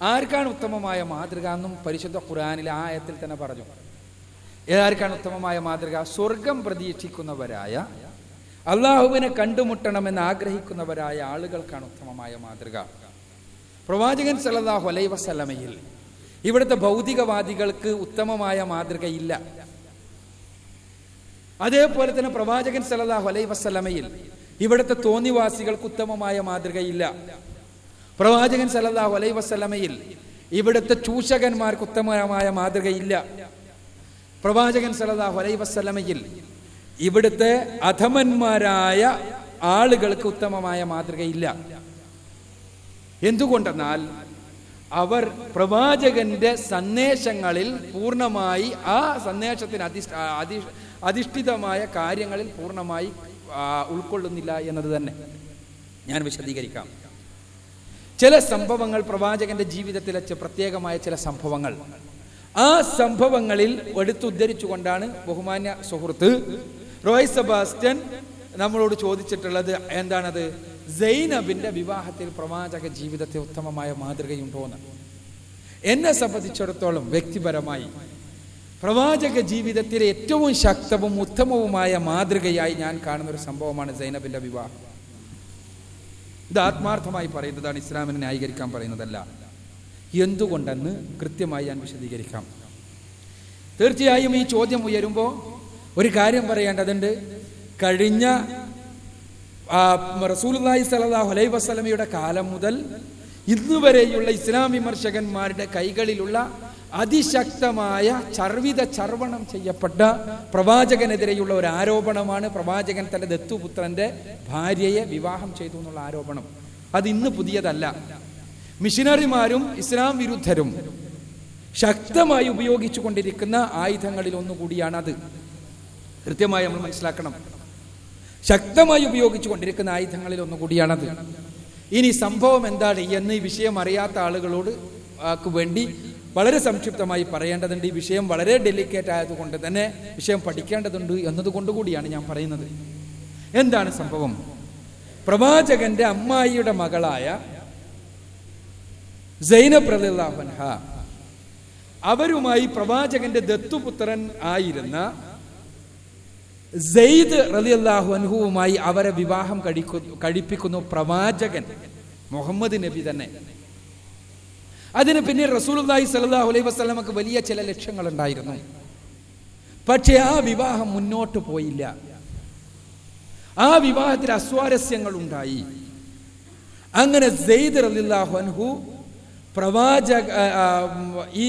ആർക്കാണ് ഉത്തമമായ മാതൃക എന്നും പരിശുദ്ധ ഖുർആനിലെ ആയത്തിൽ തന്നെ പറഞ്ഞു. ഏതാർക്കാണ് ഉത്തമമായ മാതൃക? സ്വർഗം പ്രതീക്ഷിക്കുന്നവരായ അള്ളാഹുവിനെ കണ്ടുമുട്ടണമെന്ന് ആഗ്രഹിക്കുന്നവരായ ആളുകൾക്കാണ് ഉത്തമമായ മാതൃക. പ്രവാചകൻ സല്ലല്ലാഹു അലൈഹി വസല്ലമയിൽ ഇവിടുത്തെ ഭൗതികവാദികൾക്ക് ഉത്തമമായ മാതൃകയില്ല അതേപോലെ തന്നെ പ്രവാചകൻ സല്ലല്ലാഹു അലൈഹി വസല്ലമയിൽ ഇവിടുത്തെ തോന്നിവാസികൾക്ക് ഉത്തമമായ മാതൃകയില്ല പ്രവാചകൻ സല്ലല്ലാഹു അലൈ വസല്ലമയിൽ ഇവിടുത്തെ ചൂഷകന്മാർക്ക് ഉത്തമമായ മാതൃകയില്ല. പ്രവാചകൻ സല്ലല്ലാഹു അലൈ വസല്ലമയിൽ ഇവിടുത്തെ അധമന്മാരായ ആളുകൾക്ക് ഉത്തമമായ മാതൃകയില്ല. എന്തുകൊണ്ടെന്നാൽ അവർ പ്രവാചകന്റെ സന്ദേശങ്ങളിൽ പൂർണമായി ആ സന്ദേശത്തിന് അധിഷ്ഠ അധി അധിഷ്ഠിതമായ കാര്യങ്ങളിൽ പൂർണമായി ഉൾക്കൊള്ളുന്നില്ല എന്നത് തന്നെ. ഞാൻ വിശദീകരിക്കാം. ചില സംഭവങ്ങൾ പ്രവാചകന്റെ ജീവിതത്തിലെ പ്രത്യേകമായ ചില സംഭവങ്ങൾ. ആ സംഭവങ്ങളിൽ എടുത്തുദ്ധരിച്ചുകൊണ്ടാണ് ബഹുമാന്യ സുഹൃത്ത് റോയ് സെബാസ്റ്റ്യൻ നമ്മളോട് ചോദിച്ചിട്ടുള്ളത് എന്താണത്? സൈനബിന്റെ വിവാഹത്തിൽ പ്രവാചക ജീവിതത്തെ ഉത്തമമായ മാതൃകയുണ്ടോ എന്ന്. എന്നെ സംബന്ധിച്ചിടത്തോളം വ്യക്തിപരമായി പ്രവാചക ജീവിതത്തിലെ ഏറ്റവും ശക്തവും ഉത്തമവുമായ മാതൃകയായി ഞാൻ കാണുന്ന ഒരു സംഭവമാണ് സൈനബിന്റെ വിവാഹം. ഇത് ആത്മാർത്ഥമായി പറയുന്നതാണ് ഇസ്ലാമിനെ ന്യായീകരിക്കാൻ പറയുന്നതല്ല. എന്തുകൊണ്ടെന്ന് കൃത്യമായി ഞാൻ വിശദീകരിക്കാം. തീർച്ചയായും ഈ ചോദ്യം ഉയരുമ്പോൾ ഒരു കാര്യം പറയേണ്ടതുണ്ട്. കഴിഞ്ഞ റസൂലി സ്വല്ലല്ലാഹു അലൈഹി വസല്ലമയുടെ കാലം മുതൽ ഇന്നുവരെയുള്ള ഇസ്ലാം വിമർശകന്മാരുടെ കൈകളിലുള്ള അതിശക്തമായ ചർവിത ചർവണം ചെയ്യപ്പെട്ട പ്രവാചകനെതിരെയുള്ള ഒരു ആരോപണമാണ് പ്രവാചകൻ തന്റെ ദത്തുപുത്രന്റെ ഭാര്യയെ വിവാഹം ചെയ്തു എന്നുള്ള ആരോപണം. അത് ഇന്ന് പുതിയതല്ല. മിഷനറിമാരും ഇസ്ലാം വിരുദ്ധരും ശക്തമായി ഉപയോഗിച്ചു കൊണ്ടിരിക്കുന്ന ആയുധങ്ങളിൽ ഒന്നുകൂടിയാണ് അത്. കൃത്യമായി നമ്മൾ മനസ്സിലാക്കണം. ശക്തമായി ഉപയോഗിച്ചു കൊണ്ടിരിക്കുന്ന ആയുധങ്ങളിൽ ഒന്നുകൂടിയാണത് ഇനി സംഭവം എന്താണ്? എന്ന് ഈ വിഷയം അറിയാത്ത ആളുകളോട് വേണ്ടി വളരെ സംക്ഷിപ്തമായി പറയേണ്ടതുണ്ട്. ഈ വിഷയം വളരെ ഡെലിക്കേറ്റ് ആയതുകൊണ്ട് തന്നെ വിഷയം പഠിക്കേണ്ടതുണ്ട് എന്നതുകൊണ്ട് കൂടിയാണ് ഞാൻ പറയുന്നത്. എന്താണ് സംഭവം? പ്രവാചകന്റെ അമ്മായിയുടെ മകളായ സൈനബ് അൻഹ അവരുമായി പ്രവാചകന്റെ ദത്തുപുത്രൻ ആയിരുന്ന സെയ്ദ് റളിയല്ലാഹു അൻഹുവുമായി അവരെ വിവാഹം കഴിക്കു കഴിപ്പിക്കുന്നു പ്രവാചകൻ മുഹമ്മദ് നബി തന്നെ. അതിന് പിന്നെ റസൂലുള്ളാഹി സ്വല്ലല്ലാഹു അലൈഹി വസ്ലമക്ക് വലിയ ചില ലക്ഷ്യങ്ങൾ ഉണ്ടായിരുന്നു പക്ഷേ ആ വിവാഹം മുന്നോട്ട് പോയില്ല. ആ വിവാഹത്തിൽ അസ്വാരസ്യങ്ങൾ ഉണ്ടായി അങ്ങനെ സെയ്ദ് അൻഹു പ്രവാചക ഈ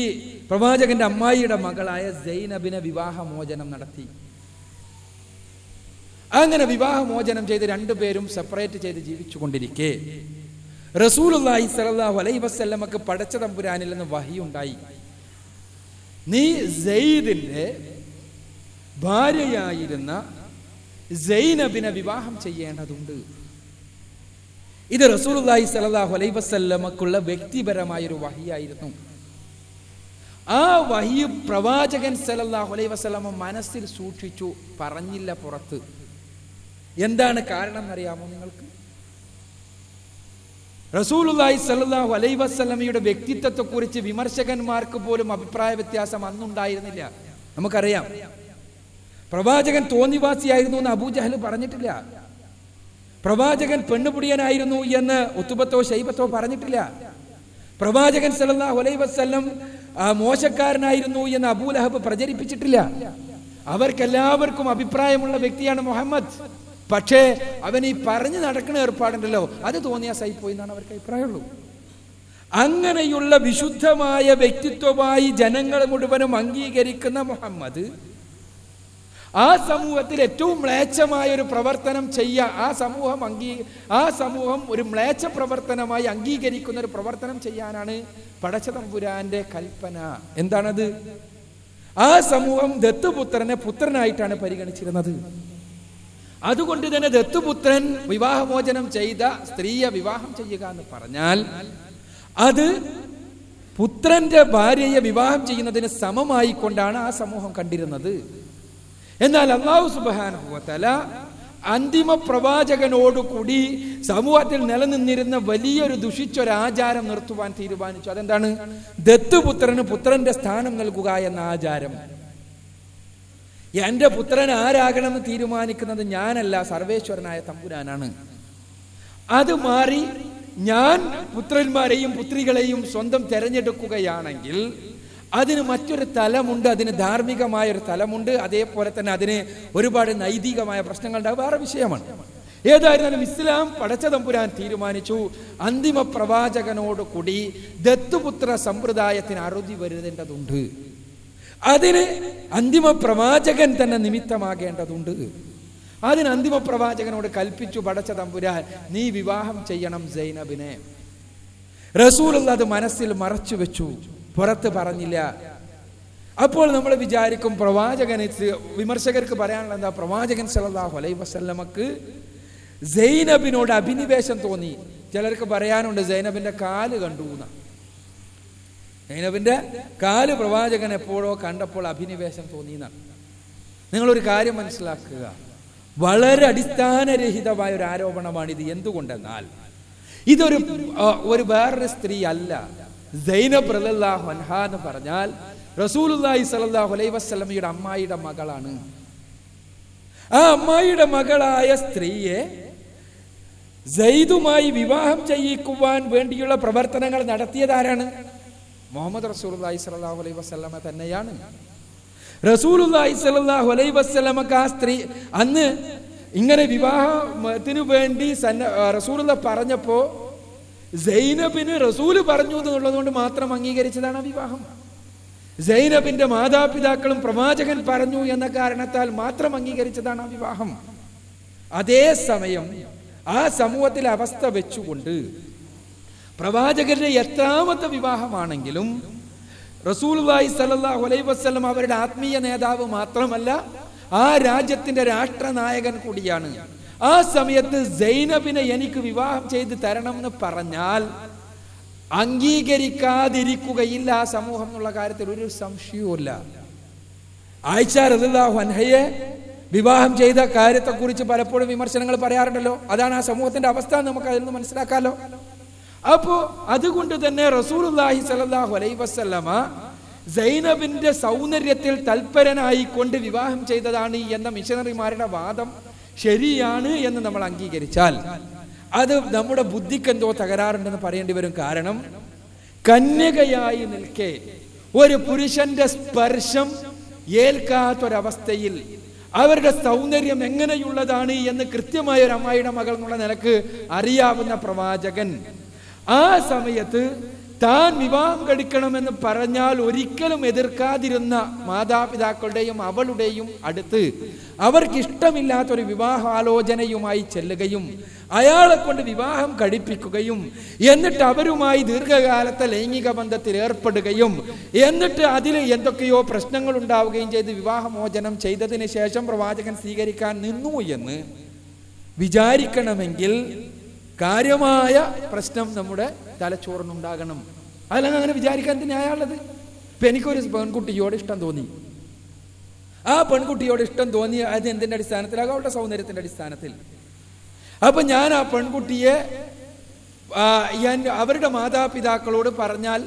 പ്രവാചകന്റെ അമ്മായിയുടെ മകളായ സൈനബിനെ വിവാഹമോചനം നടത്തി. അങ്ങനെ വിവാഹമോചനം ചെയ്ത് രണ്ടുപേരും സെപ്പറേറ്റ് ചെയ്ത് ജീവിച്ചു കൊണ്ടിരിക്കെ റസൂലുള്ളാഹി സ്വല്ലല്ലാഹു അലൈഹി വസല്ലമക്ക് പടച്ച തമ്പുരാനിൽ നിന്ന് വഹിയുണ്ടായി നീ ജയ്ദിന്റെ ഭാര്യയായിരുന്ന സൈനബിനെ വിവാഹം ചെയ്യേണ്ടതുണ്ട്. ഇത് റസൂലുള്ളാഹി സ്വല്ലല്ലാഹു അലൈഹി വസല്ലമക്കുള്ള വ്യക്തിപരമായ ഒരു വഹിയായിരുന്നു. ആ വഹി പ്രവാചകൻ സലല്ലാഹു അലൈഹി വസല്ലമ മനസ്സിൽ സൂക്ഷിച്ചു പറഞ്ഞില്ല പുറത്ത്. എന്താണ് കാരണം എന്നറിയാമോ നിങ്ങൾക്ക്? റസൂലുള്ളാഹി സല്ലല്ലാഹു അലൈഹി വസല്ലമയുടെ വ്യക്തിത്വത്തെക്കുറിച്ച് വിമർശകന്മാർക്ക് പോലും അഭിപ്രായ വ്യത്യാസം അന്നുണ്ടായിരുന്നില്ല. നമുക്കറിയാം. പ്രവാചകൻ തോന്നിവാസിയായിരുന്നു എന്ന് അബൂജഹൽ പറഞ്ഞിട്ടില്ല. പ്രവാചകൻ പെണ്ണുപിടിയനായിരുന്നു എന്ന് ഒത്തുബത്തോ ശൈബത്തോ പറഞ്ഞിട്ടില്ല. പ്രവാചകൻ സല്ലല്ലാഹു അലൈഹി വസല്ലം ആ, മോശക്കാരനായിരുന്നു എന്ന് അബൂലഹബ് പ്രചരിപ്പിച്ചിട്ടില്ല. അവർക്കെല്ലാവർക്കും അഭിപ്രായമുള്ള വ്യക്തിയാണ് മുഹമ്മദ്. പക്ഷേ അവൻ ഈ പറഞ്ഞു നടക്കുന്ന ഏർപ്പാടുണ്ടല്ലോ അത് തോന്നിയാ സൈപ്പോയി എന്നാണ് അവർക്ക് അഭിപ്രായമുള്ളൂ. അങ്ങനെയുള്ള വിശുദ്ധമായ വ്യക്തിത്വമായി ജനങ്ങൾ മുഴുവനും അംഗീകരിക്കുന്ന മുഹമ്മദ് ആ സമൂഹത്തിൽ ഏറ്റവും മ്ലേച്ഛമായ ഒരു പ്രവർത്തനം ചെയ്യ ആ സമൂഹം അംഗീ ആ സമൂഹം ഒരു മ്ലേച്ഛ പ്രവർത്തനമായി അംഗീകരിക്കുന്ന ഒരു പ്രവർത്തനം ചെയ്യാനാണ് പടച്ചതമ്പുരാന്റെ കൽപ്പന. എന്താണത്? ആ സമൂഹം ദത്തുപുത്രനെ പുത്രനായിട്ടാണ് പരിഗണിച്ചിരുന്നത്. അതുകൊണ്ട് തന്നെ ദത്തുപുത്രൻ വിവാഹമോചനം ചെയ്ത സ്ത്രീയെ വിവാഹം ചെയ്യുക എന്ന് പറഞ്ഞാൽ അത് പുത്രന്റെ ഭാര്യയെ വിവാഹം ചെയ്യുന്നതിന് സമമായി കൊണ്ടാണ് ആ സമൂഹം കണ്ടിരുന്നത്. എന്നാൽ അള്ളാഹു സുബാനുഭവത്തല അന്തിമ പ്രവാചകനോടുകൂടി സമൂഹത്തിൽ നിലനിന്നിരുന്ന വലിയൊരു ദുഷിച്ചൊരാചാരം നിർത്തുവാൻ തീരുമാനിച്ചു. അതെന്താണ്? ദത്തുപുത്രന് പുത്രന്റെ സ്ഥാനം നൽകുക എന്ന ആചാരം. എന്റെ പുത്രൻ ആരാകണമെന്ന് തീരുമാനിക്കുന്നത് ഞാനല്ല സർവേശ്വരനായ തമ്പുരാനാണ്. അത് മാറി ഞാൻ പുത്രന്മാരെയും പുത്രികളെയും സ്വന്തം തിരഞ്ഞെടുക്കുകയാണെങ്കിൽ അതിന് മറ്റൊരു തലമുണ്ട് അതിന് ധാർമ്മികമായ ഒരു തലമുണ്ട് അതേപോലെ തന്നെ അതിന് ഒരുപാട് നൈതികമായ പ്രശ്നങ്ങളുടെ വേറെ വിഷയമാണ്. ഏതായിരുന്നാലും ഇസ്ലാം പടച്ച തമ്പുരാൻ തീരുമാനിച്ചു. അന്തിമ പ്രവാചകനോട് കൂടി ദത്തുപുത്ര സമ്പ്രദായത്തിന് അറുതി വരുത്തേണ്ടതുണ്ട്. അതിന് അന്തിമ പ്രവാചകൻ തന്നെ നിമിത്തമാകേണ്ടതുണ്ട്. അതിന് അന്തിമ പ്രവാചകനോട് കൽപ്പിച്ചു പടച്ച തമ്പുരാൻ നീ വിവാഹം ചെയ്യണം സൈനബിനെ. റസൂൽ അത് മനസ്സിൽ മറച്ചു വെച്ചു. പുറത്ത് പറഞ്ഞില്ല. അപ്പോൾ നമ്മൾ വിചാരിക്കും പ്രവാചകന് വിമർശകർക്ക് പറയാനുള്ള എന്താ? പ്രവാചകൻ സല്ലല്ലാഹു അലൈഹി വസല്ലമക്ക് സൈനബിനോട് അഭിനിവേശം തോന്നി. ചിലർക്ക് പറയാനുണ്ട് സൈനബിന്റെ കാൽ കണ്ടു എന്ന് സൈനബിന്റെ കാൽ പ്രവാചകൻ എപ്പോഴോ കണ്ടപ്പോൾ അഭിനിവേശം തോന്നിയെന്നാണ്. നിങ്ങളൊരു കാര്യം മനസ്സിലാക്കുക. വളരെ അടിസ്ഥാനരഹിതമായ ഒരു ആരോപണമാണിത്. എന്തുകൊണ്ടെന്നാൽ ഇതൊരു ഒരു വേറൊരു സ്ത്രീ അല്ല സൈനബ് എന്ന് പറഞ്ഞാൽ റസൂലുള്ളാഹി സ്വല്ലല്ലാഹു അലൈഹി വസല്ലമയുടെ അമ്മായിയുടെ മകളാണ്. ആ അമ്മായിയുടെ മകളായ സ്ത്രീയെ സൈദുമായി വിവാഹം ചെയ്യിക്കുവാൻ വേണ്ടിയുള്ള പ്രവർത്തനങ്ങൾ നടത്തിയതാരാണ്? മുഹമ്മദ് റസൂലുള്ളാഹി സ്വല്ലല്ലാഹു അലൈ വസ്ലമ തന്നെയാണ്. റസൂലുള്ളാഹി സ്വല്ലല്ലാഹു അലൈഹി വസല്ലമക്ക് ആ സ്ത്രീ അന്ന് ഇങ്ങനെ വിവാഹത്തിന് വേണ്ടി സന്ന റസൂലുള്ള പറഞ്ഞപ്പോ സൈനബിന് റസൂൽ പറഞ്ഞു എന്നുള്ളത് കൊണ്ട് മാത്രം അംഗീകരിച്ചതാണ് ആ വിവാഹം. സൈനബിന്റെ മാതാപിതാക്കളും പ്രവാചകൻ പറഞ്ഞു എന്ന കാരണത്താൽ മാത്രം അംഗീകരിച്ചതാണ് ആ വിവാഹം. അതേസമയം ആ സമൂഹത്തിലെ അവസ്ഥ വെച്ചുകൊണ്ട് പ്രവാചകരുടെ എത്രാമത്തെ വിവാഹമാണെങ്കിലും റസൂൽവായി സല്ലല്ലാഹു അലൈഹി വസല്ലം അവരുടെ ആത്മീയ നേതാവ് മാത്രമല്ല ആ രാജ്യത്തിന്റെ രാഷ്ട്രനായകൻ കൂടിയാണ്. ആ സമയത്ത് സൈനബിനെ എനിക്ക് വിവാഹം ചെയ്ത് തരണം എന്ന് പറഞ്ഞാൽ അംഗീകരിക്കാതിരിക്കുകയില്ല ആ സമൂഹം എന്നുള്ള കാര്യത്തിൽ ഒരു സംശയവുമില്ല ആയിഷ റളിയല്ലാഹു അൻഹയെ വിവാഹം ചെയ്ത കാര്യത്തെക്കുറിച്ച് പലപ്പോഴും വിമർശനങ്ങൾ പറയാറുണ്ടല്ലോ. അതാണ് ആ സമൂഹത്തിന്റെ അവസ്ഥ നമുക്ക് അതിൽ നിന്ന് മനസ്സിലാക്കാലോ. അപ്പോ അതുകൊണ്ട് തന്നെ റസൂലുള്ളാഹി സ്വല്ലല്ലാഹു അലൈഹി വസല്ലമ സൈനബിന്റെ സൗന്ദര്യത്തിൽ തൽപരനായി കൊണ്ട് വിവാഹം ചെയ്തതാണ് എന്ന മിഷനറിമാരുടെ വാദം ശരിയാണ് എന്ന് നമ്മൾ അംഗീകരിച്ചാൽ അത് നമ്മുടെ ബുദ്ധിക്ക് എന്തോ തകരാറുണ്ടെന്ന് പറയേണ്ടി വരും. കാരണം കന്യകയായി നിൽക്കെ ഒരു പുരുഷന്റെ സ്പർശം ഏൽക്കാത്തൊരവസ്ഥയിൽ അവരുടെ സൗന്ദര്യം എങ്ങനെയുള്ളതാണ് എന്ന് കൃത്യമായ ഒരു അമ്മായിയുടെ മകൾ എന്നുള്ള നിലയ്ക്ക് അറിയാവുന്ന പ്രവാചകൻ ആ സമയത്ത് താൻ വിവാഹം കഴിക്കണമെന്ന് പറഞ്ഞാൽ ഒരിക്കലും എതിർക്കാതിരുന്ന മാതാപിതാക്കളുടെയും അവളുടെയും അടുത്ത് അവർക്കിഷ്ടമില്ലാത്തൊരു വിവാഹാലോചനയുമായി ചെല്ലുകയും അയാളെ കൊണ്ട് വിവാഹം കഴിപ്പിക്കുകയും എന്നിട്ട് അവരുമായി ദീർഘകാലത്തെ ലൈംഗിക ബന്ധത്തിൽ ഏർപ്പെടുകയും എന്നിട്ട് അതിൽ എന്തൊക്കെയോ പ്രശ്നങ്ങൾ ഉണ്ടാവുകയും ചെയ്ത് വിവാഹമോചനം ചെയ്തതിന് ശേഷം പ്രവാചകൻ സ്വീകരിക്കാൻ നിന്നു എന്ന് വിചാരിക്കണമെങ്കിൽ കാര്യമായ പ്രശ്നം നമ്മുടെ തലച്ചോറിനുണ്ടാകണം. അതല്ലെങ്കിൽ അങ്ങനെ വിചാരിക്കാൻ തന്നെ അയാളത് ഇപ്പൊ എനിക്കൊരു പെൺകുട്ടിയോട് ഇഷ്ടം തോന്നി. ആ പെൺകുട്ടിയോട് ഇഷ്ടം തോന്നി അത് എന്തിന്റെ അടിസ്ഥാനത്തിൽ അവളുടെ സൗന്ദര്യത്തിന്റെ അടിസ്ഥാനത്തിൽ. അപ്പൊ ഞാൻ ആ പെൺകുട്ടിയെ ഞാൻ അവരുടെ മാതാപിതാക്കളോട് പറഞ്ഞാൽ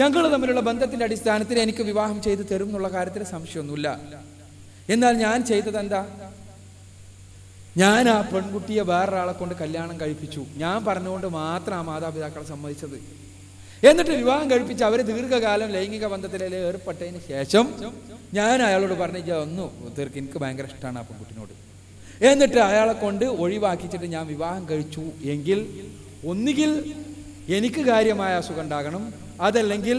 ഞങ്ങൾ തമ്മിലുള്ള ബന്ധത്തിന്റെ അടിസ്ഥാനത്തിൽ എനിക്ക് വിവാഹം ചെയ്തു തരും എന്നുള്ള കാര്യത്തിൽ സംശയമൊന്നുമില്ല. എന്നാൽ ഞാൻ ചെയ്തത് എന്താ? ഞാൻ ആ പെൺകുട്ടിയെ വേറൊരാളെ കൊണ്ട് കല്യാണം കഴിപ്പിച്ചു. ഞാൻ പറഞ്ഞുകൊണ്ട് മാത്രം ആ മാതാപിതാക്കളെ സമ്മതിച്ചത്. എന്നിട്ട് വിവാഹം കഴിപ്പിച്ച് അവർ ദീർഘകാലം ലൈംഗിക ബന്ധത്തിൽ ഏർപ്പെട്ടതിന് ശേഷം ഞാൻ അയാളോട് പറഞ്ഞു "ഇജ്ജ് ഒന്നു തീർക്ക് എനിക്ക് ഭയങ്കര ഇഷ്ടമാണ് ആ പെൺകുട്ടിനോട്. എന്നിട്ട് അയാളെ കൊണ്ട് ഒഴിവാക്കിച്ചിട്ട് ഞാൻ വിവാഹം കഴിച്ചു. എങ്കിൽ ഒന്നുകിൽ എനിക്ക് കാര്യമായ അസുഖം ഉണ്ടാകണം അതല്ലെങ്കിൽ